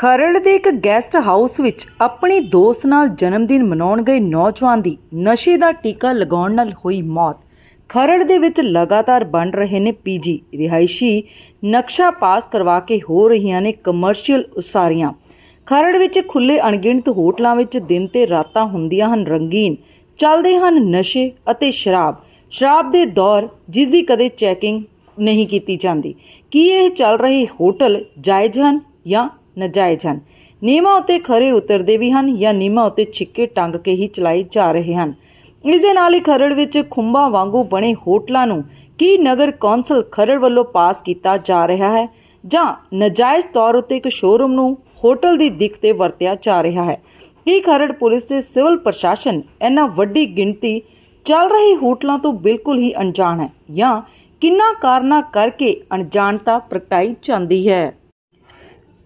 ਖਰੜ ਦੇ ਇੱਕ guest house ਵਿੱਚ ਆਪਣੀ ਦੋਸਤ ਨਾਲ ਜਨਮ ਦਿਨ ਮਨਾਉਣ ਗਏ ਨੌਜਵਾਨ ਦੀ ਨਸ਼ੇ ਦਾ ਟੀਕਾ ਲਗਾਉਣ ਨਾਲ ਹੋਈ ਮੌਤ। ਖਰੜ ਦੇ ਵਿੱਚ ਲਗਾਤਾਰ ਬਣ ਰਹੇ ਨੇ ਪੀਜੀ ਰਿਹਾਇਸ਼ੀ ਨਕਸ਼ਾ ਪਾਸ ਕਰਵਾ ਕੇ ਹੋ ਰਹੀਆਂ ਨੇ ਕਮਰਸ਼ੀਅਲ ਉਸਾਰੀਆਂ। ਖਰੜ ਵਿੱਚ ਖੁੱਲੇ ਅਣਗਿਣਤ ਹੋਟਲਾਂ ਵਿੱਚ ਦਿਨ ਤੇ ਰਾਤਾਂ ਹੁੰਦੀਆਂ ਹਨ ਰੰਗੀਨ, ਚੱਲਦੇ ਹਨ ਨਸ਼ੇ ਅਤੇ ਸ਼ਰਾਬ। ਸ਼ਰਾਬ ਦੇ ਦੌਰ, ਜਿਸ ਦੀ ਕਦੇ ਚੈਕਿੰਗ ਨਹੀਂ ਕੀਤੀ ਜਾਂਦੀ। ਕੀ ਇਹ ਚੱਲ ਰਹੇ ਹੋਟਲ ਜਾਇਜ਼ ਹਨ ਜਾਂ ਨਾਜਾਇਜ਼ ਹਨ। ਨਿਯਮਾਂ ਉੱਤੇ ਖਰੇ ਉਤਰਦੇ ਵੀ ਹਨ ਜਾਂ ਨਿਯਮਾਂ ਉੱਤੇ ਛਿੱਕੇ ਟੰਗ ਕੇ ਹੀ ਚਲਾਏ ਜਾ ਰਹੇ ਹਨ। ਇਸ ਦੇ ਨਾਲ ਹੀ ਖਰੜ ਵਿੱਚ ਖੁੰਬਾਂ ਵਾਂਗੂ ਬਣੇ ਹੋਟਲਾਂ ਨੂੰ ਕੀ ਨਗਰ ਕੌਂਸਲ ਖਰੜ ਵੱਲੋਂ ਪਾਸ ਕੀਤਾ ਜਾ ਰਿਹਾ ਹੈ ਜਾਂ ਨਾਜਾਇਜ਼ ਤੌਰ ਉੱਤੇ ਇੱਕ ਸ਼ੋਰੂਮ ਨੂੰ ਹੋਟਲ ਦੀ ਦਿੱਖ ਤੇ ਵਰਤਿਆ ਜਾ ਰਿਹਾ ਹੈ? ਕੀ ਖਰੜ ਪੁਲਿਸ ਤੇ ਸਿਵਲ ਪ੍ਰਸ਼ਾਸਨ ਇਹਨਾਂ ਵੱਡੀ ਗਿਣਤੀ ਚੱਲ ਰਹੇ ਹੋਟਲਾਂ ਤੋਂ ਬਿਲਕੁਲ ਹੀ ਅਣਜਾਣ ਹੈ ਜਾਂ ਕਿੰਨਾ ਕਾਰਨਾਂ ਕਰਕੇ ਅਣਜਾਣਤਾ ਪ੍ਰਗਟਾਈ ਜਾਂਦੀ ਹੈ?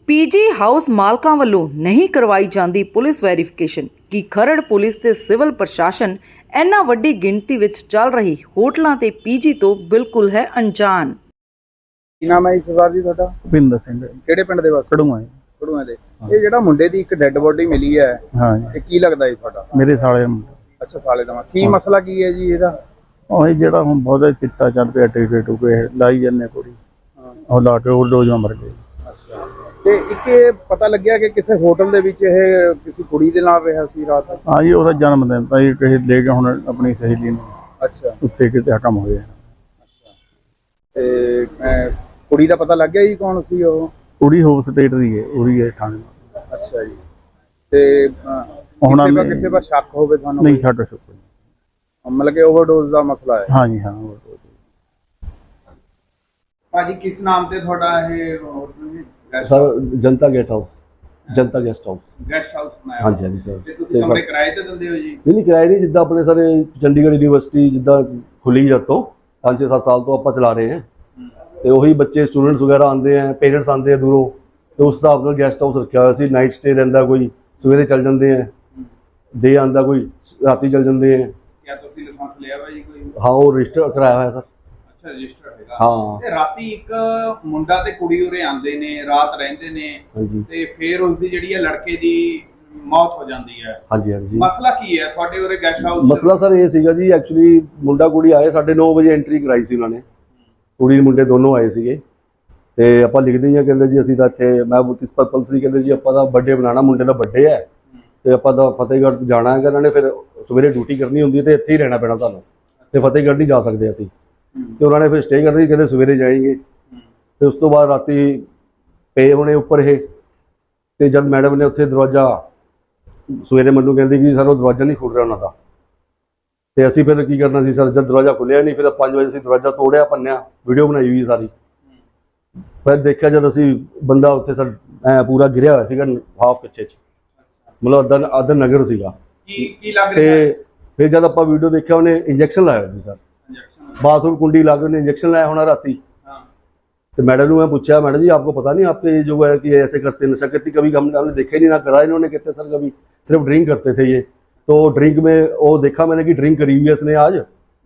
ਪੀਜੀ ਹਾਊਸ ਮਾਲਕਾਂ ਵੱਲੋਂ ਨਹੀਂ ਕਰਵਾਈ ਜਾਂਦੀ ਪੁਲਿਸ ਵੈਰੀਫਿਕੇਸ਼ਨ ਕਿ ਖਰੜ ਪੁਲਿਸ ਤੇ ਸਿਵਲ ਪ੍ਰਸ਼ਾਸਨ ਇੰਨਾ ਵੱਡੀ ਗਿਣਤੀ ਵਿੱਚ ਚੱਲ ਰਹੀ ਹੋਟਲਾਂ ਤੇ ਪੀਜੀ ਤੋਂ ਬਿਲਕੁਲ ਹੈ ਅਣਜਾਣ। ਕੀ ਨਾਮ ਹੈ ਜੀ ਸਰਦਾਰ ਜੀ ਤੁਹਾਡਾ? ਭਿੰਦਰ ਸਿੰਘ। ਜੀ, ਕਿਹੜੇ ਪਿੰਡ ਦੇ ਵਾਸੀ? ਕੜੂਆ ਜੀ। ਕੜੂਆਂ ਦੇ। ਇਹ ਜਿਹੜਾ ਮੁੰਡੇ ਦੀ ਇੱਕ ਡੈੱਡ ਬੋਡੀ ਮਿਲੀ ਹੈ ਹਾਂ ਜੀ। ਇਹ ਕੀ ਲੱਗਦਾ ਜੀ ਤੁਹਾਡਾ? ਮੇਰੇ ਸਾਲੇ ਨੂੰ ਅੱਛਾ ਸਾਲੇ ਦਾ ਕੀ ਮਸਲਾ ਕੀ ਹੈ ਜੀ ਇਹਦਾ? ਉਹ ਇਹ ਜਿਹੜਾ ਹੁਣ ਬਹੁਤਾ ਚਿੱਟਾ ਚੱਲ ਪਿਆ ਟੀਕੇ ਟੂਕੇ ਲਾਈ ਜਾਂਦੇ ਕੁੜੀ। ਉਹ ਲਾ ਕੇ ਉਹ ਡੋਜਾਂ ਮਰ ਗਈ ਅੱਛਾ ਤੇ ਇੱਕ ਇਹ ਪਤਾ ਲੱਗਿਆ ਕਿ ਕਿਸੇ ਹੋਟਲ ਦੇ ਵਿੱਚ ਇਹ ਕਿਸੇ ਕੁੜੀ ਦੇ ਨਾਲ ਰਿਹਾ ਸੀ ਰਾਤ? ਹਾਂ ਜੀ ਉਹਦਾ ਜਨਮ ਦਿਨ ਤਾਂ ਇਹ ਕਿਸੇ ਲੈ ਕੇ ਹੁਣ ਆਪਣੀ ਸਹੇਲੀ ਨੂੰ ਅੱਛਾ। ਉੱਥੇ ਕਿਤੇ ਹਕਮ ਹੋਇਆ। ਤੇ ਅਹ, ਕੁੜੀ ਦਾ ਪਤਾ ਲੱਗ ਗਿਆ ਜੀ ਕੌਣ ਸੀ ਉਹ? ਕੁੜੀ ਹੋਮ ਸਟੇਟ ਦੀ ਹੈ ਉਹਦੀ ਹੈ ਥਾਣੇ ਅੱਛਾ ਜੀ। ਤੇ ਅਹ, ਹੁਣ ਕਿਸੇ ਦਾ ਮੈਂ- ਕਿਸੇ ਦਾ ਸ਼ੱਕ ਹੋਵੇ ਤੁਹਾਨੂੰ ਨਹੀਂ ਛੱਡ ਸਕੋ ਮਤਲਬ ਕਿ ਓਵਰਡੋਜ਼ ਦਾ ਮਸਲਾ ਹੈ। ਹਾਂ ਜੀ ਹਾਂ ਉਹ- ਭਾਜੀ ਕਿਸ ਨਾਮ ਤੇ ਤੁਹਾਡਾ ਇਹ ਹੋਟਲ ਜੀ sir Janata guest house. Janata guest house. Guest house ਬਣਾਇਆ ਹਾਂਜੀ ਹਾਂਜੀ ਸਰ। ਤੇ ਸੇ ਤੁਸੀਂ ਸਰ। ਕਮਰੇ ਕਿਰਾਏ ਤੇ ਦਿੰਦੇ ਹੋ ਜੀ? ਨਹੀਂ ਨਹੀਂ ਕਿਰਾਏ ਨਹੀਂ ਜਿੱਦਾਂ ਆਪਣੇ ਸਾਰੇ ਚੰਡੀਗੜ੍ਹ ਯੂਨੀਵਰਸਿਟੀ ਜਿੱਦਾਂ ਖੁੱਲੀ ਜਦ ਤੋਂ 5-6 ਸਾਲ ਤੋਂ ਆਪਾਂ ਚਲਾ ਰਹੇ ਹਾਂ। ਤੇ ਉਹੀ ਬੱਚੇ ਸਟੂਡੈਂਟਸ ਵਗੈਰਾ ਆਉਂਦੇ ਆ ਪੇਰੈਂਟਸ ਆਉਂਦੇ ਆ ਦੂਰੋਂ ਤੇ ਉਸ ਹਿਸਾਬ ਨਾਲ ਗੈਸਟ ਹਾਊਸ ਰੱਖਿਆ ਹੋਇਆ ਸੀ। ਨਾਈਟ ਸਟੇ ਰਹਿੰਦਾ ਕੋਈ ਸਵੇਰੇ ਚੱਲ ਜਾਂਦੇ ਆ। ਦੇ ਆਂਦਾ ਕੋਈ ਰਾਤੀ ਚੱਲ ਜਾਂਦੇ ਆ। ਕਿਆ ਤੁਸੀਂ ਲਾਇਸੈਂਸ ਲਿਆ ਵਾ ਜੀ ਕੋਈ? ਹਾਂ ਉਹ ਰਜਿਸਟਰ ਕਰਾਇਆ ਹੋਇਆ ਸਰ। ਅੱਛਾ ਰਜਿਸਟਰ ਹਾਂ। ਤੇ ਰਾਤੀ ਇੱਕ ਮੁੰਡਾ ਤੇ ਕੁੜੀ ਉਰੇ ਆਉਂਦੇ ਨੇ ਰਾਤ ਰਹਿੰਦੇ ਨੇ ਤੇ ਫਿਰ ਉਸ ਦੀ ਜਿਹੜੀ ਹੈ ਲੜਕੇ ਦੀ ਮੌਤ ਹੋ ਜਾਂਦੀ ਹੈ। ਹਾਂਜੀ ਹਾਂਜੀ। ਮਸਲਾ ਕੀ ਹੈ? ਤੁਹਾਡੇ ਉਰੇ ਗੈਸਟ ਹਾਊਸ ਮਸਲਾ ਸਰ ਇਹ ਸੀਗਾ ਜੀ ਐਕਚੁਅਲੀ ਮੁੰਡਾ ਕੁੜੀ ਆਏ 9:30 ਵਜੇ ਐਂਟਰੀ ਕਰਾਈ ਸੀ ਉਹਨਾਂ ਨੇ। ਕੁੜੀ ਮੁੰਡੇ ਦੋਨੋਂ ਆਏ ਸੀਗੇ। ਤੇ ਆਪਾਂ ਲਿਖਦੇ ਹੀ ਕਹਿੰਦੇ ਜੀ ਅਸੀਂ ਤਾਂ ਇੱਥੇ ਮੈਂ ਕਿਸ ਪਰਪਸ ਲਈ ਕਹਿੰਦੇ ਜੀ ਆਪਾਂ ਦਾ ਬਰਥਡੇ ਬਣਾਉਣਾ ਮੁੰਡੇ ਦਾ ਬਰਥਡੇ ਹੈ। ਤੇ ਆਪਾਂ ਤਾਂ ਫਤਿਹਗੜ੍ਹ ਜਾਣਾ ਹੈਗਾ ਇਹਨਾਂ ਨੇ ਫਿਰ ਸਵੇਰੇ ਡਿਊਟੀ ਕਰਨੀ ਹੁੰਦੀ ਹੈ ਤੇ ਇੱਥੇ ਹੀ ਰਹਿਣਾ ਪੈਣਾ ਸਾਨੂੰ। ਤੇ ਫਤਿਹਗੜ੍ਹ ਨਹੀਂ ਜਾ ਸਕਦੇ ਅਸੀਂ। ਤੇ ਉਹਨਾਂ ਨੇ ਫਿਰ ਸਟੇ ਕਰਨੀ ਕਹਿੰਦੇ ਸਵੇਰੇ ਜਾਏਂਗੇ। ਤੇ ਉਸ ਤੋਂ ਬਾਅਦ ਰਾਤੀ ਪਏ ਹੋਣੇ ਉੱਪਰ ਇਹ। ਤੇ ਜਦ ਮੈਡਮ ਨੇ ਉੱਥੇ ਦਰਵਾਜ਼ਾ ਸਵੇਰੇ ਮੈਨੂੰ ਕਹਿੰਦੀ ਕਿ ਉਹ ਦਰਵਾਜ਼ਾ ਨਹੀਂ ਖੁੱਲ ਰਿਹਾ ਉਹਨਾਂ ਦਾ। ਤੇ ਅਸੀਂ ਫਿਰ ਕੀ ਕਰਨਾ ਸੀ ਸਰ ਜਦ ਦਰਵਾਜ਼ਾ ਖੁੱਲਿਆ ਨਹੀਂ ਫਿਰ 5 ਵਜੇ ਅਸੀਂ ਦਰਵਾਜ਼ਾ ਤੋੜਿਆ ਪੰਨਿਆ ਵੀਡੀਓ ਬਣਾਈ ਹੋਈ ਸਾਰੀ। ਫਿਰ ਦੇਖਿਆ ਜਦ ਅਸੀਂ ਬੰਦਾ ਉੱਥੇ ਸਰ ਐ ਪੂਰਾ ਗਿਰਿਆ ਹੋਇਆ ਸੀਗਾ ਹਾਫ ਕੱਚੇ ਚ। ਮਤਲਬ ਅਦਰ ਅਦਰ ਨਗਰ ਸੀਗਾ। ਕੀ ਕੀ ਲੱਗ ਤੇ ਰਿਹਾ ਹੈ? ਫਿਰ ਜਦ ਆਪਾਂ ਵੀਡੀਓ ਦੇਖਿਆ ਉਹਨੇ ਇੰਜੈਕਸ਼ਨ ਲਾਇਆ ਸੀ ਸਰ। बाथरूम कुंडी लागे उन्हें इंजेक्शन लाया होना राती तो मैडम ने मैं पूछा मैडम जी आपको पता नहीं आपके जो है कि ऐसे करते नशा करती कभी हम हमने देखा ही नहीं ना करा इन्होंने कहते सर कभी सिर्फ ड्रिंक करते थे ये तो ड्रिंक में वो देखा मैंने कि ड्रिंक करी हुई है इसने आज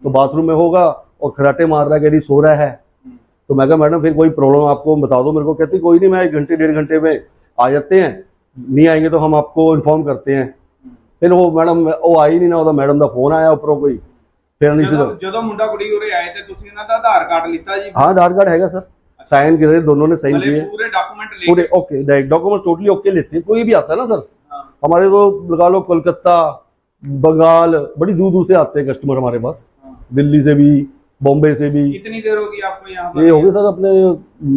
तो बाथरूम में होगा और खराटे मार रहा है कह रही सो रहा है तो मैं कहा मैडम फिर कोई प्रॉब्लम आपको बता दो मेरे को कहती कोई नहीं मैं एक घंटे डेढ़ घंटे में आ जाते हैं नहीं आएंगे तो हम आपको इन्फॉर्म करते हैं फिर वो मैडम ਉਹ ਆਈ ਨਹੀਂ ਨਾ ਉਹਦਾ ਮੈਡਮ ਦਾ ਫੋਨ ਆਇਆ ਉੱਪਰੋਂ ਕੋਈ ਫਿਰ ਨਹੀਂ ਸੀ ਜਦੋਂ ਮੁੰਡਾ ਕੁੜੀ ਉਰੇ ਆਏ ਤੇ ਤੁਸੀਂ ਇਹਨਾਂ ਦਾ ਆਧਾਰ ਕਾਰਡ ਲਿੱਤਾ ਜੀ? हाँ आधार कार्ड हैगा सर साइन करे दोनों ने साइन भले ਪੂਰੇ ਡਾਕੂਮੈਂਟ ਲੈ पूरे ओके डॉक्यूमेंट टोटली ओके लेते हैं कोई भी आता है ना सर हाँ। हमारे तो लगा लो कोलकाता बंगाल बड़ी दूर दूर से आते हैं कस्टमर हमारे पास हाँ। दिल्ली से भी बॉम्बे से भी कितनी देर होगी आपको यहाँ ये हो गए सर अपने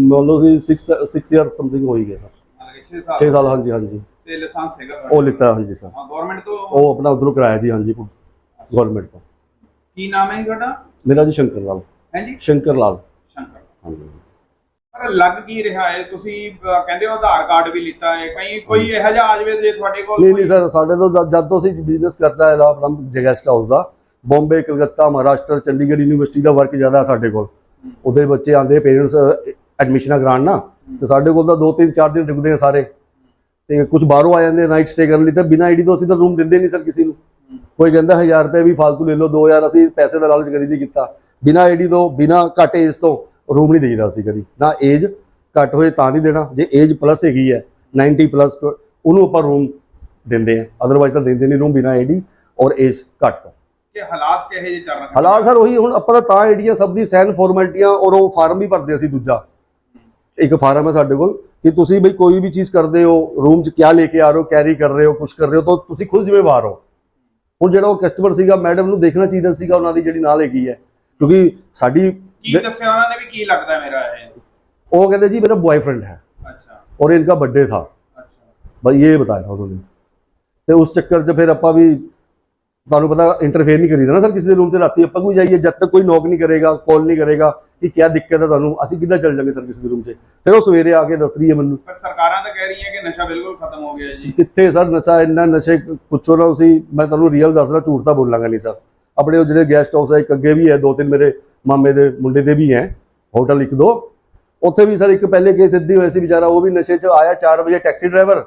मान लो जी सिक्स सिक्स ईयर समथिंग हो ही गया सर गए छह साल हाँ जी हाँ जी ਤੇ ਲਾਇਸੈਂਸ ਹੈਗਾ ਉਹ ਲਿੱਤਾ हाँ जी सर ਗਵਰਨਮੈਂਟ ਤੋਂ? ਉਹ ਆਪਣਾ ਉਧਰੋਂ ਕਰਾਇਆ ਜੀ ਹਾਂਜੀ ਗਵਰਨਮੈਂਟ ਤੋਂ। ਕੀ ਨਾਮ ਹੈ ਤੁਹਾਡਾ? ਮੇਰਾ ਜੀ ਸ਼ੰਕਰ ਲਾਲ। ਹੈ ਜੀ? ਸ਼ੰਕਰ ਲਾਲ। ਪਰ ਲੱਗ ਕੀ ਰਿਹਾ ਹੈ? ਤੁਸੀਂ ਕਹਿੰਦੇ ਹੋ ਆਧਾਰ ਕਾਰਡ ਵੀ ਲਿੱਤਾ ਹੈ। ਕਈ ਕੋਈ ਇਹੋ ਜਿਹਾ ਆ ਜਾਵੇ ਜੇ ਤੁਹਾਡੇ ਕੋਲ ਨਹੀਂ ਨਹੀਂ ਸਰ ਸਾਡੇ ਤੋਂ ਜਦ- ਤੋਂ ਅਸੀਂ ਬਿਜ਼ਨਸ ਕਰਤਾ ਹੈ ਆਪਣਾ ਗੈਸਟ ਹਾਊਸ ਦਾ ਬੰਬੇ ਕਲਕੱਤਾ ਮਹਾਰਾਸ਼ਟਰ ਚੰਡੀਗੜ੍ਹ ਯੂਨੀਵਰਸਿਟੀ ਦਾ ਵਰਕ ਜ਼ਿਆਦਾ ਸਾਡੇ ਕੋਲ। ਉਹਦੇ ਬੱਚੇ ਆਂਦੇ ਪੇਰੈਂਟਸ ਐਡਮਿਸ਼ਨਾਂ ਕਰਾਉਣ ਨਾ ਤੇ ਸਾਡੇ ਕੋਲ ਤਾਂ 2-3-4 ਦਿਨ ਰੁਕਦੇ ਆ ਸਾਰੇ। ਤੇ ਕੁਝ ਬਾਹਰੋਂ ਆ ਜਾਂਦੇ ਨਾਈਟ ਸਟੇ ਕਰਨ ਲਈ ਤਾਂ ਬਿਨਾਂ ਆਈਡੀ ਤੋਂ ਅਸੀਂ ਤਾਂ ਰੂਮ ਦਿੰਦੇ ਨਹੀਂ ਸਰ ਕਿਸੇ ਨੂੰ। ਕੋਈ ਕਹਿੰਦਾ 1000 ਰੁਪਏ ਵੀ ਫालतू ਲੈ ਲਓ 2000 ਅਸੀਂ ਪੈਸੇ ਦਾ ਲਾਲਚ ਕਦੀ ਨਹੀਂ ਕੀਤਾ। ਬਿਨਾਂ ਆਈਡੀ ਤੋਂ ਬਿਨਾਂ ਘੱਟ ਏਜ ਤੋਂ ਰੂਮ ਨਹੀਂ ਦੇਈਦਾ ਅਸੀਂ ਕਦੀ। ਨਾ ਏਜ ਘੱਟ ਹੋਏ ਤਾਂ ਨਹੀਂ ਦੇਣਾ। ਜੇ ਏਜ ਪਲੱਸ ਹੈਗੀ ਹੈ 90 ਪਲੱਸ ਉਹਨੂੰ ਆਪਾਂ ਰੂਮ ਦਿੰਦੇ ਆ ਅਦਰਵਾਈਜ਼ ਤਾਂ ਦਿੰਦੇ ਨਹੀਂ ਰੂਮ ਬਿਨਾ ਆਈਡੀ ਔਰ ਏਜ ਘੱਟ ਤੋਂ। ਕਿ ਹਾਲਾਤ ਕਿਹੋ ਜਿਹੇ ਚੱਲ ਰਹੇ? ਹਾਲਾਤ ਸਰ ਉਹੀ ਹੁਣ ਆਪਾਂ ਤਾਂ ਤਾਂ ਆਈਡੀਆਂ ਸਭ ਦੀ ਸੈਨ ਫਾਰਮੈਲਿਟੀਆਂ ਔਰ ਉਹ ਫਾਰਮ ਵੀ ਭਰਦੇ ਅਸੀਂ ਦੂਜਾ। ਇੱਕ ਫਾਰਮ ਹੈ ਸਾਡੇ ਕੋਲ ਕਿ ਤੁਸੀਂ ਬਈ ਕੋਈ ਵੀ ਚੀਜ਼ ਕਰਦੇ ਹੋ ਰੂਮ 'ਚ ਕਿਆ ਲੈ ਕੇ ਆ ਰਹੇ ਹੋ ਕੈਰੀ ਕਰ ਰਹੇ ਹੋ ਕੁਝ ਕਰ ਰਹੇ ਹੋ ਤਾਂ ਤੁਸੀਂ ਖੁਦ ਜ਼ਿੰਮੇਵਾਰ ਹੋ। ਹੁਣ ਜਿਹੜਾ ਉਹ ਕਸਟਮਰ ਸੀਗਾ ਮੈਡਮ ਨੂੰ ਦੇਖਣਾ ਚਾਹੀਦਾ ਸੀਗਾ ਉਹਨਾਂ ਦੀ ਜਿਹੜੀ ਨਾਲ ਹੈਗੀ ਹੈ। ਕਿਉਂਕਿ ਸਾਡੀ ਕੀ ਦੱਸਿਆ ਉਹਨਾਂ ਨੇ ਵੀ ਕੀ ਲੱਗਦਾ ਮੇਰਾ ਇਹ? ਉਹ ਕਹਿੰਦੇ ਜੀ ਮੇਰਾ ਬॉयਫ੍ਰੈਂਡ ਹੈ। ਅੱਛਾ। ਔਰ ਇਨਕਾ ਬਰਥਡੇ ਥਾ। ਅੱਛਾ। ਬਸ ਇਹ ਬਤਾਇਆ ਉਹਨਾਂ ਨੇ। ਤੇ ਉਸ ਚੱਕਰ 'ਚ ਫਿਰ ਆਪਾਂ ਵੀ ਤੁਹਾਨੂੰ ਪਤਾ ਇੰਟਰਫੇਅਰ ਨਹੀਂ ਕਰੀਦਾ ਨਾ ਸਰ ਕਿਸੇ ਦੇ ਰੂਮ 'ਚ ਰਾਤੀ ਆਪਾਂ ਕੋਈ ਜਾਈਏ? ਜਦ ਤੱਕ ਕੋਈ ਨੌਕ ਨਹੀਂ ਕਰੇਗਾ ਕਾਲ ਨਹੀਂ ਕਰੇਗਾ ਕਿ ਕੀ ਦਿੱਕਤ ਹੈ ਤੁਹਾਨੂੰ ਅਸੀਂ ਕਿੱਦਾਂ ਚੱਲ ਜਾਵਾਂਗੇ ਸਰ ਕਿਸੇ ਦੇ ਰੂਮ 'ਚ? ਫਿਰ ਉਹ ਸਵੇਰੇ ਆ ਕੇ ਦੱਸ ਰਹੀ ਹੈ ਮੈਨੂੰ। ਪਰ ਸਰਕਾਰਾਂ ਤਾਂ ਕਹਿ ਰਹੀਆਂ ਕਿ ਨਸ਼ਾ ਬਿਲਕੁਲ ਖਤਮ ਹੋ ਗਿਆ ਜੀ। ਕਿੱਥੇ ਸਰ ਨਸ਼ਾ ਇੰਨਾ ਨਸ਼ੇ ਪੁੱਛੋ ਨਾ ਤੁਸੀਂ ਮੈਂ ਤੁਹਾਨੂੰ ਰੀਅਲ ਦੱਸਦਾ ਝੂਠ ਤਾਂ ਬੋਲਾਂਗਾ ਨਹੀਂ ਸਰ। ਆਪਣੇ ਉਹ ਜਿਹੜੇ ਗੈਸਟ ਹਾਊਸ ਹੈ ਇੱਕ ਅੱਗੇ ਵੀ ਹੈ ਦੋ ਤਿੰਨ ਮੇਰੇ ਮਾਮੇ ਦੇ ਮੁੰਡੇ ਦੇ ਵੀ ਹੈ ਹੋਟਲ ਇੱਕ ਦੋ। ਉੱਥੇ ਵੀ ਸਰ ਇੱਕ ਪਹਿਲੇ ਕੇਸ ਇੱਦੀ ਹੋਇਆ ਸੀ ਵਿਚਾਰਾ ਉਹ ਵੀ ਨਸ਼ੇ 'ਚ ਆਇਆ 4 ਵਜੇ ਟੈਕਸੀ ਡਰਾਈਵਰ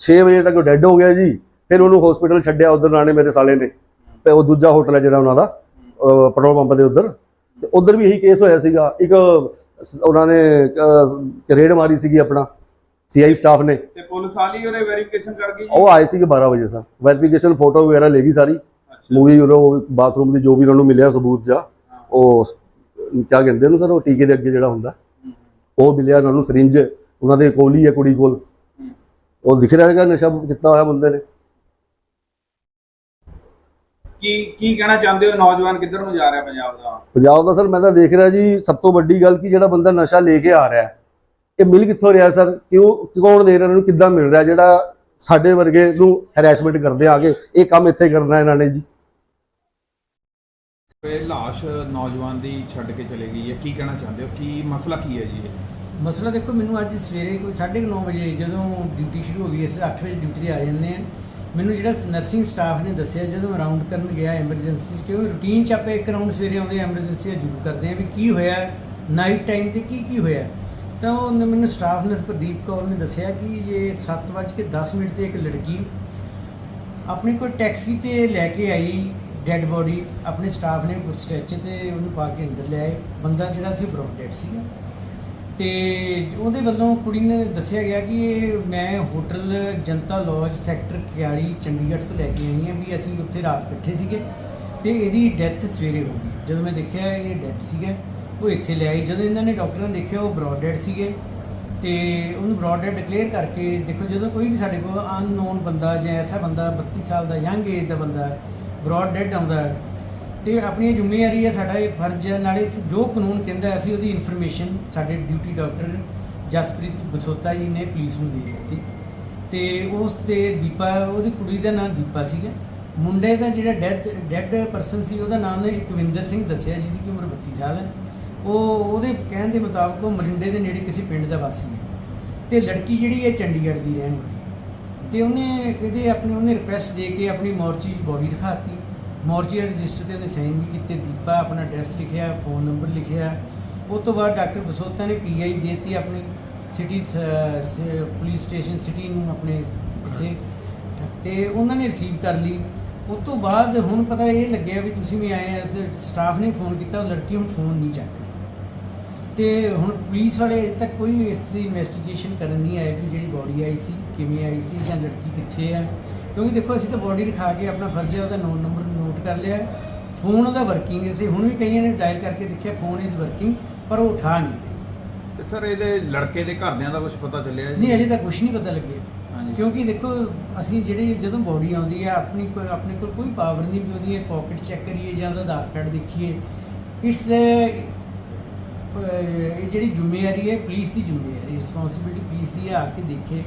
6 ਵਜੇ ਤੱਕ ਉਹ ਡੈੱਡ ਹੋ ਗਿਆ ਜੀ। ਫਿਰ ਉਹਨੂੰ ਹਸਪੀਟਲ ਛੱਡਿਆ ਉਧਰ ਨਾਲੇ ਮੇਰੇ ਸਾਲੇ ਨੇ। ਤੇ ਉਹ ਦੂਜਾ ਹੋਟਲ ਹੈ ਜਿਹੜਾ ਉਹਨਾਂ ਦਾ ਪੈਟਰੋਲ ਪੰਪ ਦੇ ਉਧਰ। ਤੇ ਉਧਰ ਵੀ ਇਹੀ ਕੇਸ ਹੋਇਆ ਸੀਗਾ। ਇੱਕ ਉਹਨਾਂ ਨੇ ਰੇਡ ਮਾਰੀ ਸੀਗੀ ਆਪਣਾ ਸੀਆਈ ਸਟਾਫ ਨੇ। ਤੇ ਪੁਲਿਸ ਵਾਲੀ ਉਹਨੇ ਵੈਰੀਫਿਕੇਸ਼ਨ ਕਰ ਗਈ ਉਹ ਆਏ ਸੀਗੇ 12 ਵਜੇ ਸਰ। ਵੈਰੀਫਿਕੇਸ਼ਨ ਫੋਟੋ ਵਗੈਰਾ ਲੈ ਗਈ ਸਾਰੀ। ਮੂਵੀ ਉਹ ਬਾਥਰੂਮ ਦੀ ਜੋ ਵੀ ਉਹਨਾਂ ਨੂੰ ਮਿਲਿਆ ਸਬੂਤ ਜਾ ਉਹ ਕਿਆ ਕਹਿੰਦੇ ਉਹਨੂੰ ਸਰ ਉਹ ਟੀਕੇ ਦੇ ਅੱਗੇ ਜਿਹੜਾ ਹੁੰਦਾ। ਉਹ ਮਿਲਿਆ ਉਹਨਾਂ ਨੂੰ ਸਰਿੰਜ ਉਹਨਾਂ ਦੇ ਕੋਲ ਹੀ ਹੈ ਕੁੜੀ ਕੋਲ। ਉਹ ਦਿਖ ਰਿਹਾ ਹੈਗਾ ਨਸ਼ਾ ਕੀਤਾ ਹੋਇਆ ਬੰਦੇ ਨੇ। ਕੀ ਕੀ ਕਹਿਣਾ ਚਾਹੁੰਦੇ ਹੋ ਨੌਜਵਾਨ ਕਿੱਧਰ ਨੂੰ ਜਾ ਰਿਹਾ ਪੰਜਾਬ ਦਾ? ਪੰਜਾਬ ਦਾ ਸਰ ਮੈਂ ਤਾਂ ਦੇਖ ਰਿਹਾ ਜੀ ਸਭ ਤੋਂ ਵੱਡੀ ਗੱਲ ਕਿ ਜਿਹੜਾ ਬੰਦਾ ਨਸ਼ਾ ਲੈ ਕੇ ਆ ਰਿਹਾ ਇਹ ਮਿਲ ਕਿੱਥੋਂ ਰਿਹਾ ਸਰ? ਕਿਉਂ ਕੌਣ ਦੇ ਰਿਹਾ ਇਹਨਾਂ ਨੂੰ? ਕਿੱਦਾਂ ਮਿਲ ਰਿਹਾ ਜਿਹੜਾ ਸਾਡੇ ਵਰਗੇ ਨੂੰ ਹੈਰੈਸਮੈਂਟ ਕਰਦੇ ਆ ਕੇ ਇਹ ਕੰਮ ਇੱਥੇ ਕਰਨਾ ਇਹਨਾਂ ਨੇ ਜੀ? ਇਹ ਲਾਸ਼ ਨੌਜਵਾਨ ਦੀ ਛੱਡ ਕੇ ਚਲੇ ਗਈ ਹੈ। ਕੀ ਕਹਿਣਾ ਚਾਹੁੰਦੇ ਹੋ? ਕੀ ਮਸਲਾ ਕੀ ਹੈ ਜੀ ਇਹ? ਮਸਲਾ ਦੇਖੋ ਮੈਨੂੰ ਅੱਜ ਸਵੇਰੇ ਕੋਈ 9:30 ਵਜੇ ਜਦੋਂ ਡਿਊਟੀ ਸ਼ੁਰੂ ਹੋ ਗਈ ਅਸੀਂ 8 ਵਜੇ ਡਿਊਟੀ ਤੇ ਆ ਜਾਂਦੇ ਆ ਮੈਨੂੰ ਜਿਹੜਾ ਨਰਸਿੰਗ ਸਟਾਫ ਨੇ ਦੱਸਿਆ, ਜਦੋਂ ਰਾਉਂਡ ਕਰਨ ਗਿਆ ਐਮਰਜੈਂਸੀ 'ਚ, ਕਿਉਂਕਿ ਰੂਟੀਨ 'ਚ ਆਪਾਂ ਇੱਕ ਰਾਉਂਡ ਸਵੇਰੇ ਆਉਂਦੇ ਐਮਰਜੈਂਸੀ ਜ਼ਰੂਰ ਕਰਦੇ ਆ ਵੀ ਕੀ ਹੋਇਆ ਨਾਈਟ ਟਾਈਮ ਤੇ ਕੀ ਕੀ ਹੋਇਆ। ਤਾਂ ਉਹਨੇ ਮੈਨੂੰ ਸਟਾਫ ਨਰਸ ਪ੍ਰਦੀਪ ਕੌਰ ਨੇ ਦੱਸਿਆ ਕਿ ਇਹ 7:10 ਮਿੰਟ ਤੇ ਇੱਕ ਲੜਕੀ ਆਪਣੀ ਕੋਈ ਟੈਕਸੀ ਤੇ ਲੈ ਕੇ ਆਈ ਡੈੱਡ ਬੋਡੀ ਆਪਣੇ ਸਟਾਫ ਨੇ ਸਟ੍ਰੈਚਰ ਤੇ ਉਹਨੂੰ ਪਾ ਕੇ ਅੰਦਰ ਲਿਆਏ ਬੰਦਾ ਜਿਹੜਾ ਸੀ ਬ੍ਰੌਡ ਡੈਡ ਸੀਗਾ। ਤੇ ਉਹਦੇ ਵੱਲੋਂ ਕੁੜੀ ਨੇ ਦੱਸਿਆ ਗਿਆ ਕਿ ਇਹ ਮੈਂ hotel Janata lodge sector 41 Chandigarh ਤੋਂ ਲੈ ਕੇ ਆਈ ਹਾਂ ਵੀ ਅਸੀਂ ਉੱਥੇ ਰਾਤ ਇਕੱਠੇ ਸੀਗੇ ਤੇ ਇਹਦੀ ਡੈਥ ਸਵੇਰੇ ਹੋ ਗਈ। ਜਦੋਂ ਮੈਂ ਦੇਖਿਆ ਇਹ ਡੈਡ ਸੀਗਾ, ਉਹ ਇੱਥੇ ਲੈ ਆਈ। ਜਦੋਂ ਇਹਨਾਂ ਨੇ ਡਾਕਟਰਾਂ ਨੇ ਦੇਖਿਆ, ਉਹ ਬ੍ਰੌਡ ਡੈਡ ਸੀਗੇ ਤੇ ਉਹਨੂੰ ਬ੍ਰੌਡ ਡੈਡ ਡਿਕਲੇਅਰ ਕਰਕੇ ਦੇਖੋ, ਜਦੋਂ ਕੋਈ ਵੀ ਸਾਡੇ ਕੋਲ ਅਨਨੋਨ ਬੰਦਾ ਜਾਂ ਐਸਾ ਬੰਦਾ 32 ਸਾਲ ਦਾ ਯੰਗ ਏਜ ਦਾ ਬੰਦਾ ਬ੍ਰੌਡ ਡੈਡ ਆਉਂਦਾ ਤੇ ਆਪਣੀ ਜ਼ਿੰਮੇਵਾਰੀ ਹੈ ਸਾਡਾ ਇਹ ਫਰਜ਼ ਹੈ। ਨਾਲੇ ਜੋ ਕਾਨੂੰਨ ਕਹਿੰਦਾ ਅਸੀਂ ਉਹਦੀ ਇਨਫੋਰਮੇਸ਼ਨ ਸਾਡੇ ਡਿਊਟੀ ਡਾਕਟਰ ਜਸਪ੍ਰੀਤ ਬਸੋਤਾ ਜੀ ਨੇ ਪੁਲਿਸ ਨੂੰ ਦੇ ਦਿੱਤੀ। ਤੇ ਉਸ ਤੇ ਦੀਪਾ, ਉਹਦੀ ਕੁੜੀ ਦਾ ਨਾਮ ਦੀਪਾ ਸੀਗਾ। ਮੁੰਡੇ ਦਾ ਜਿਹੜਾ ਡੈਡ ਡੈਡ ਪਰਸਨ ਸੀ, ਉਹਦਾ ਨਾਮ ਨੇ ਇਕਵਿੰਦਰ ਸਿੰਘ ਦੱਸਿਆ ਜਿਹਦੀ ਕਿ ਉਮਰ 32 ਸਾਲ ਹੈ। ਉਹ, ਉਹਦੇ ਕਹਿਣ ਦੇ ਮੁਤਾਬਕ ਉਹ ਮਰਿੰਡੇ ਦੇ ਨੇੜੇ ਕਿਸੇ ਪਿੰਡ ਦਾ ਵਾਸੀ ਹੈ। ਤੇ ਲੜਕੀ ਜਿਹੜੀ ਹੈ ਚੰਡੀਗੜ੍ਹ ਦੀ ਰਹਿਣ ਵਾਲੀ ਹੈ। ਤੇ ਉਹਨੇ, ਇਹਦੇ ਆਪਣੇ, ਉਹਨੇ ਰਿਕੁਐਸਟ ਦੇ ਕੇ ਆਪਣੀ ਮੋਰਚੀ 'ਚ ਬੋਡੀ ਦਿਖਾਤੀ। ਮੋਰਚੀ ਰਜਿਸਟਰ ਤੇ ਉਹਨੇ ਸਾਈਨ ਵੀ ਕੀਤੇ, ਦੀਪਾ ਆਪਣਾ ਐਡਰੈਸ ਲਿਖਿਆ ਫੋਨ ਨੰਬਰ ਲਿਖਿਆ। ਉਸ ਤੋਂ ਬਾਅਦ ਡਾਕਟਰ ਬਸੋਤਾ ਨੇ ਪੀਆਈ ਦੇਤੀ ਆਪਣੀ ਸਿਟੀ ਪੁਲਿਸ ਸਟੇਸ਼ਨ ਸਿਟੀ ਨੂੰ ਆਪਣੇ ਇੱਥੇ। ਤੇ ਉਹਨਾਂ ਨੇ ਰਿਸੀਵ ਕਰ ਲਈ। ਉਸ ਤੋਂ ਬਾਅਦ ਹੁਣ ਪਤਾ ਇਹ ਲੱਗਿਆ ਵੀ ਤੁਸੀਂ ਵੀ ਆਏ ਆ ਸਟਾਫ ਨੇ ਫੋਨ ਕੀਤਾ, ਉਹ ਲੜਕੀ ਹੁਣ ਫੋਨ ਨਹੀਂ ਚੱਕ ਰਹੀ। ਤੇ ਹੁਣ ਪੁਲਿਸ ਵਾਲੇ ਅਜੇ ਤੱਕ ਕੋਈ ਇਸ ਦੀ ਇਨਵੈਸਟੀਗੇਸ਼ਨ ਕਰਨ ਨਹੀਂ ਆਏ ਵੀ ਜਿਹੜੀ ਬੋਡੀ ਆਈ ਸੀ, ਕਿਵੇਂ ਆਈ ਸੀ, ਜਾਂ ਲੜਕੀ ਕਿੱਥੇ ਹੈ ਕਿਉਂਕਿ ਦੇਖੋ, ਅਸੀਂ ਤਾਂ ਬੋਡੀ ਰਖਾ ਕੇ ਆਪਣਾ ਫਰਜ਼ ਹੈ, ਉਹਦਾ ਨੋਟ ਨੰਬਰ ਕਰ ਲਿਆ ਫੋਨ ਉਹਦਾ ਵਰਕਿੰਗ ਸੀ। ਹੁਣ ਵੀ ਕਈਆਂ ਨੇ ਡਾਇਲ ਕਰਕੇ ਦੇਖਿਆ ਫੋਨ ਇਜ਼ ਵਰਕਿੰਗ ਪਰ ਉਹ ਉਠਾ ਨਹੀਂ ਰਹੀ। ਤੇ ਸਰ ਇਹਦੇ ਲੜਕੇ ਦੇ ਘਰਦਿਆਂ ਦਾ ਕੁਝ ਪਤਾ ਚੱਲਿਆ ਜੀ? ਨਹੀਂ ਅਜੇ ਤੱਕ ਕੁਝ ਨਹੀਂ ਪਤਾ ਲੱਗਿਆ। ਹਾਂਜੀ। ਕਿਉਂਕਿ ਦੇਖੋ ਅਸੀਂ ਜਿਹੜੀ ਜਦੋਂ ਬੋਡੀ ਆਉਂਦੀ ਹੈ ਆਪਣੀ ਕੋਈ ਆਪਣੇ ਕੋਲ ਕੋਈ ਪਾਵਰ ਨਹੀਂ ਵੀ ਉਹਦੀ ਪਾਕਟ ਚੈੱਕ ਕਰੀਏ ਜਾਂ ਉਹਦਾ ਆਧਾਰ ਕਾਰਡ ਦੇਖੀਏ। ਇਹ ਜਿਹੜੀ ਜ਼ਿੰਮੇਵਾਰੀ ਹੈ ਪੁਲਿਸ ਦੀ ਜ਼ਿੰਮੇਵਾਰੀ ਰਿਸਪੌਂਸਿਬਿਲਟੀ ਪੁਲਿਸ ਦੀ ਹੈ ਆ ਕੇ ਦੇਖੇ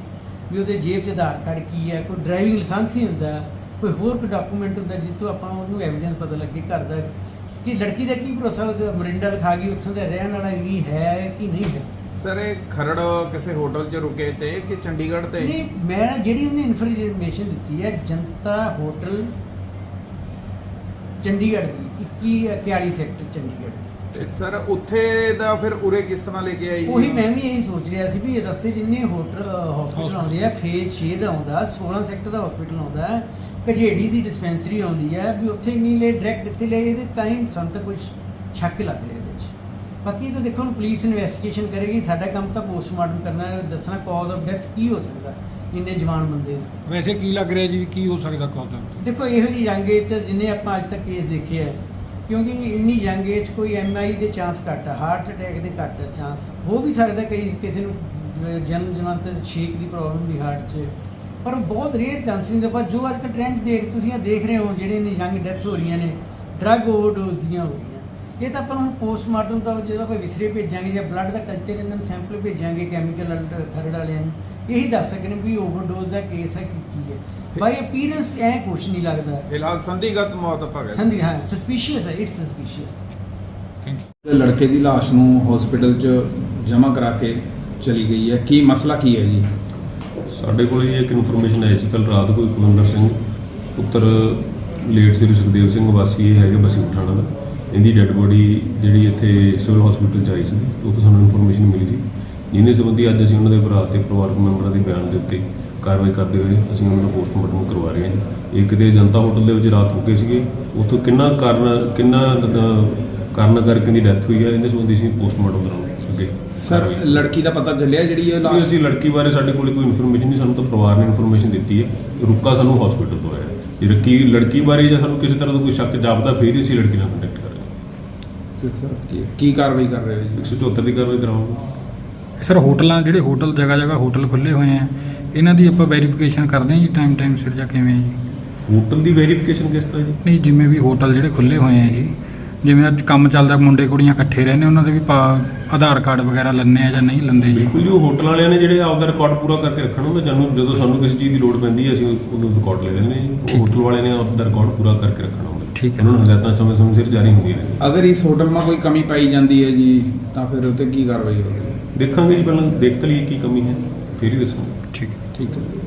ਵੀ ਉਹਦੇ ਜੇਬ 'ਚ ਆਧਾਰ ਕਾਰਡ ਕੀ ਹੈ ਕੋਈ ਡਰਾਈਵਿੰਗ ਲਾਇਸੈਂਸ ਹੀ ਹੁੰਦਾ। ਕੋਈ ਹੋਰ ਕੋਈ ਡਾਕੂਮੈਂਟ ਹੁੰਦਾ ਜਿੱਥੋਂ ਆਪਾਂ ਉਹਨੂੰ ਐਵੀਡੈਂਸ ਪਤਾ ਲੱਗੇ ਘਰ ਦਾ ਕਿ ਲੜਕੀ ਦਾ ਕੀ ਭਰੋਸਾ ਉਹ ਜੋ ਮਰਿੰਡਾ ਲਿਖਾ ਗਈ ਉੱਥੋਂ ਦਾ ਰਹਿਣ ਵਾਲਾ ਵੀ ਹੈ ਕਿ ਨਹੀਂ ਹੈ? ਸਰ ਇਹ ਖਰੜ ਕਿਸੇ ਹੋਟਲ 'ਚ ਰੁਕੇ ਤੇ ਕਿ ਚੰਡੀਗੜ੍ਹ ਤੇ? ਨਹੀਂ ਮੈਂ ਜਿਹੜੀ ਉਹਨੇ ਇਨਫੋਰਮੇਸ਼ਨ ਦਿੱਤੀ ਹੈ ਜਨਤਾ ਹੋਟਲ ਚੰਡੀਗੜ੍ਹ ਦੀ 21 41 ਸੈਕਟਰ ਚੰਡੀਗੜ੍ਹ ਤੇ ਸਰ ਉੱਥੇ ਦਾ ਫਿਰ ਉਰੇ ਕਿਸ ਤਰ੍ਹਾਂ ਲੈ ਕੇ ਆਈ? ਉਹੀ ਮੈਂ ਵੀ ਇਹੀ ਸੋਚ ਰਿਹਾ ਸੀ ਵੀ ਰਸਤੇ 'ਚ ਇੰਨੇ ਹੋਟਲ ਹਸਪੀਟਲ ਆਉਂਦੇ ਆ ਫੇਜ਼ 6 ਦਾ ਆਉਂਦਾ 16 ਸੈਕਟਰ ਦਾ ਹਸਪੀਟਲ ਆਉਂਦਾ ਹੈ, ਕਜੇੜੀ ਦੀ ਡਿਸਪੈਂਸਰੀ ਆਉਂਦੀ ਹੈ ਵੀ ਉੱਥੇ ਨਹੀਂ ਲੈ ਡਾਇਰੈਕਟ ਇੱਥੇ ਲੈ ਇਹਦੇ ਤਾਂ ਹੀ ਸਾਨੂੰ ਤਾਂ ਕੁਝ ਸ਼ੱਕ ਲੱਗ ਰਿਹਾ ਇਹਦੇ 'ਚ। ਬਾਕੀ ਤਾਂ ਦੇਖੋ ਹੁਣ ਪੁਲਿਸ ਇਨਵੈਸਟੀਗੇਸ਼ਨ ਕਰੇਗੀ ਸਾਡਾ ਕੰਮ ਤਾਂ ਪੋਸਟਮਾਰਟਮ ਕਰਨਾ ਹੈ ਦੱਸਣਾ ਕਾਜ਼ ਆਫ ਡੈਥ ਕੀ ਹੋ ਸਕਦਾ ਇੰਨੇ ਜਵਾਨ ਬੰਦੇ ਦਾ। ਵੈਸੇ ਕੀ ਲੱਗ ਰਿਹਾ ਜੀ ਵੀ ਕੀ ਹੋ ਸਕਦਾ ਕੌਜ਼ਾ ਦੇਖੋ ਇਹੋ ਜਿਹੀ ਏਜ 'ਚ ਜਿੰਨੇ ਆਪਾਂ ਅੱਜ ਤੱਕ ਕੇਸ ਦੇਖੇ ਆ ਕਿਉਂਕਿ ਇੰਨੀ ਯੰਗ ਏਜ ਕੋਈ ਐਮਆਈ ਦੇ ਚਾਂਸ ਘੱਟ ਆ ਹਾਰਟ ਅਟੈਕ ਦੇ ਘੱਟ ਆ ਚਾਂਸ ਹੋ ਵੀ ਸਕਦਾ ਕਈ ਕਿਸੇ ਨੂੰ ਜਨਮ ਜਨਮ ਛੇਕ ਦੀ ਪ੍ਰੋਬਲਮ ਵੀ ਹਾਰਟ 'ਚ। ਪਰ ਬਹੁਤ ਰੇਅਰ ਚਾਂਸਿਸ ਨੇ, ਪਰ ਜੋ ਅੱਜ ਕੱਲ੍ਹ ਟ੍ਰੈਂਡ ਦੇਖ ਤੁਸੀਂ ਆ ਦੇਖ ਰਹੇ ਹੋ, ਜਿਹੜੇ ਨੇ ਯੰਗ ਡੈਥ ਹੋ ਰਹੀਆਂ ਨੇ ਡਰੱਗ ਓਵਰਡੋਜ਼ ਦੀਆਂ ਹੋ ਰਹੀਆਂ। ਇਹ ਤਾਂ ਆਪਾਂ ਹੁਣ ਪੋਸਟਮਾਰਟਮ ਦਾ ਜਦੋਂ ਆਪਾਂ ਵਿਸਰੇ ਭੇਜਾਂਗੇ ਜਾਂ ਬਲੱਡ ਦਾ ਕਲਚਰ ਇਹਨਾਂ ਨੂੰ ਸੈਂਪਲ ਭੇਜਾਂਗੇ ਕੈਮੀਕਲ ਖਰੜ ਵਾਲਿਆਂ ਨੂੰ ਇਹੀ ਦੱਸ ਸਕਣ ਵੀ ਓਵਰਡੋਜ਼ ਦਾ ਕੇਸ ਹੈ ਕਿ ਕੀ ਹੈ। ਬਾਈ ਅਪੀਅਰੈਂਸ ਐ ਕੁਛ ਨਹੀਂ ਲੱਗਦਾ। ਫਿਲਹਾਲ ਸੰਦੀਗਤ ਮੌਤ ਆਪਾਂ ਕਹਿੰਦੇ ਸੰਦਿ ਹਾਂ। ਸਸਪੀਸ਼ੀਅਸ ਹੈ ਇਟਸ ਸਸਪੀਸ਼ੀਅਸ ਥੈਂਕ ਯੂ ਲੜਕੇ ਦੀ ਲਾਸ਼ ਨੂੰ ਹਸਪੀਟਲ 'ਚ ਜਮ੍ਹਾਂ ਕਰਾ ਕੇ ਚਲੀ ਗਈ ਹੈ। ਕੀ ਮਸਲਾ ਕੀ ਹੈ ਜੀ? ਸਾਡੇ ਕੋਲ ਜੀ ਇੱਕ ਇਨਫੋਰਮੇਸ਼ਨ ਆਈ ਸੀ ਕੱਲ ਰਾਤ ਕੋਈ ਕੁਲਵਿੰਦਰ ਸਿੰਘ ਪੁੱਤਰ ਲੇਟ ਸ੍ਰੀ ਸੁਖਦੇਵ ਸਿੰਘ ਵਾਸੀ ਇਹ ਹੈਗੇ ਬਸੀ ਪਠਾਣਾ ਦਾ। ਇਹਦੀ ਡੈੱਡ ਬੋਡੀ ਜਿਹੜੀ ਇੱਥੇ ਸਿਵਲ ਹਸਪੀਟਲ ਚ ਆਈ ਸੀ ਉਹ ਤੋਂ ਸਾਨੂੰ ਇਨਫੋਰਮੇਸ਼ਨ ਮਿਲੀ ਸੀ। ਜਿਹਨੇ ਸੰਬੰਧੀ ਅੱਜ ਅਸੀਂ ਉਹਨਾਂ ਦੇ ਭਰਾ ਤੇ ਪਰਿਵਾਰਕ ਮੈਂਬਰਾਂ ਦੇ ਬਿਆਨ ਦੇ ਉੱਤੇ ਕਾਰਵਾਈ ਕਰਦੇ ਹੋਏ ਅਸੀਂ ਉਹਨਾਂ ਦਾ ਪੋਸਟਮਾਰਟਮ ਕਰਵਾ ਰਹੇ ਹਾਂ ਇੱਕ ਦੇ ਜਨਤਾ ਹੋਟਲ ਦੇ ਵਿੱਚ ਰਾਤ ਰੁਕੇ ਸੀਗੇ ਉੱਥੋਂ ਕਿੰਨਾ ਕਾਰਨ ਕਿੰਨਾ ਕਾਰਨ ਕਰਕੇ ਦੀ ਡੈਥ ਹੋਈ ਹੈ ਇਹਦੇ ਸੰਬੰਧੀ ਅਸੀਂ ਪੋਸਟਮਾਰਟਮ ਕਰਾਂਗੇ ਅੱਗੇ ਸਰ। ਲੜਕੀ ਦਾ ਪਤਾ ਚੱਲਿਆ ਜਿਹੜੀ ਇਹ ਲਾਸ਼ ਅਸੀਂ ਲੜਕੀ ਬਾਰੇ ਸਾਡੇ ਕੋਲ ਕੋਈ ਇਨਫੋਰਮੇਸ਼ਨ ਨਹੀਂ ਸਾਨੂੰ ਤਾਂ ਪਰਿਵਾਰ ਨੇ ਇਨਫੋਰਮੇਸ਼ਨ ਦਿੱਤੀ ਹੈ। ਰੁੱਕਾ ਸਾਨੂੰ ਹਸਪੀਟਲ ਤੋਂ ਆਇਆ। ਜੇ ਲੜਕੀ ਲੜਕੀ ਬਾਰੇ ਜਾਂ ਸਾਨੂੰ ਕਿਸੇ ਤਰ੍ਹਾਂ ਦਾ ਕੋਈ ਸ਼ੱਕ ਜਾਪਦਾ ਫਿਰ ਅਸੀਂ ਲੜਕੀ ਨਾਲ ਕੰਟੈਕਟ ਕਰਾਂਗੇ ਸਰ ਕੀ- ਕਾਰਵਾਈ ਕਰ ਰਹੇ ਹੋ ਜੀ? 174 ਦੀ ਕਾਰਵਾਈ ਕਰਾਵਾਂਗੇ। ਸਰ ਹੋਟਲਾਂ ਜਿਹੜੇ ਹੋਟਲ ਜਗ੍ਹਾ ਜਗ੍ਹਾ ਹੋਟਲ ਖੁੱਲੇ ਹੋਏ ਆ ਇਹਨਾਂ ਦੀ ਆਪਾਂ ਵੈਰੀਫਿਕੇਸ਼ਨ ਕਰਦੇ ਹਾਂ ਜੀ ਟਾਈਮ ਟਾਈਮ ਸਿਰ ਜਾਂ ਕਿਵੇਂ ਜੀ? ਹੋਟਲ ਦੀ ਵੈਰੀਫਿਕੇਸ਼ਨ ਕਿਸ ਤਰ੍ਹਾਂ ਜੀ? ਨਹੀਂ ਜਿਵੇਂ ਵੀ ਹੋਟਲ ਜਿਹੜੇ ਖੁੱਲੇ ਹੋਏ ਆ ਜੀ ਜਿਵੇਂ ਅੱਜ ਕੰਮ ਚੱਲਦਾ ਮੁੰਡੇ ਕੁੜੀਆਂ ਇਕੱਠੇ ਰਹਿੰਦੇ ਉਹਨਾਂ ਦੇ ਵੀ ਪਾ- ਆਧਾਰ ਕਾਰਡ ਵਗੈਰਾ ਲੰਨੇ ਆ ਜਾਂ ਨਹੀਂ ਲੰਦੇ ਜੀ। ਬਿਲਕੁਲ ਜੀ ਉਹ ਹੋਟਲ ਵਾਲਿਆਂ ਨੇ ਜਿਹੜੇ ਆਪਦਾ ਰਿਕਾਰਡ ਪੂਰਾ ਕਰਕੇ ਰੱਖਣਾ ਹੁੰਦਾ ਜਦੋਂ ਜਦੋਂ ਸਾਨੂੰ ਕਿਸੇ ਚੀਜ਼ ਦੀ ਲੋੜ ਪੈਂਦੀ ਹੈ ਅਸੀਂ ਉਹਨੂੰ ਰਿਕਾਰਡ ਲੈ ਲੈਂਦੇ ਹਾਂ ਜੀ। ਉਹ ਹੋਟਲ ਵਾਲਿਆਂ ਨੇ ਆਪਦਾ ਰਿਕਾਰਡ ਪੂਰਾ ਕਰਕੇ ਰੱਖਣਾ ਹੁੰਦਾ। ਠੀਕ ਹੈ। ਉਹਨਾਂ ਨੂੰ ਹਦਾਇਤਾਂ ਸਮੇਂ ਸਮੇਂ ਸਿਰ ਜਾਰੀ ਹੁੰਦੀਆਂ ਨੇ। ਅਗਰ ਇਸ ਹੋਟਲ 'ਮਾ ਕੋਈ ਕਮੀ ਪਾਈ ਜਾਂਦੀ ਹੈ ਜੀ ਤਾਂ ਫਿਰ ਉੱਤੇ ਕੀ ਕਾਰਵਾਈ ਹੋਵੇਗੀ? ਦੇਖਾਂਗੇ ਜੀ ਪਹਿਲਾਂ ਦੇਖ ਤਾਂ ਲਈਏ ਕੀ ਕਮੀ ਹੈ ਫਿਰ ਹੀ ਦੱਸਾਂਗੇ। ਠੀਕ ਹੈ। ਠੀਕ ਹੈ।